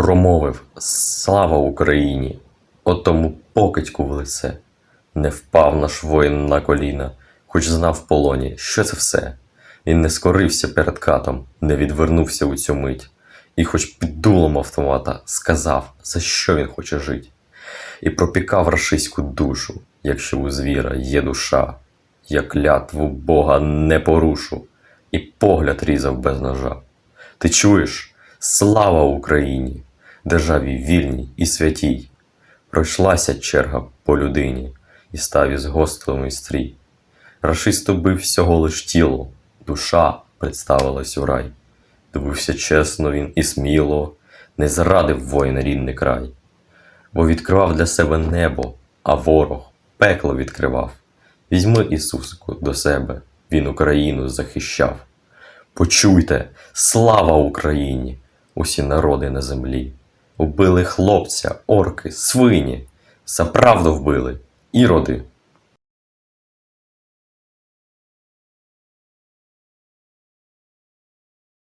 Промовив Слава Україні! Отому покидьку в лице. Не впав наш воїн на коліна, хоч знав в полоні, що це все. Він не скорився перед катом, не відвернувся у цю мить, і хоч під дулом автомата сказав, за що він хоче жить, і пропікав рашиську душу, якщо у звіра є душа, я клятву Бога не порушу, і погляд різав без ножа. Ти чуєш? Слава Україні! Державі вільній і святій! Пройшлася черга по людині, і став із гострим стрій. Рашисту бив всього лиш тіло, душа представилась у рай. Дивився чесно він і сміло, не зрадив воїн рідний край, бо відкривав для себе небо, а ворог пекло відкривав. Візьми Ісусику до себе, Він Україну захищав. Почуйте, слава Україні! Усі народи на землі. Убили хлопця, орки, свині, за правду вбили, іроди,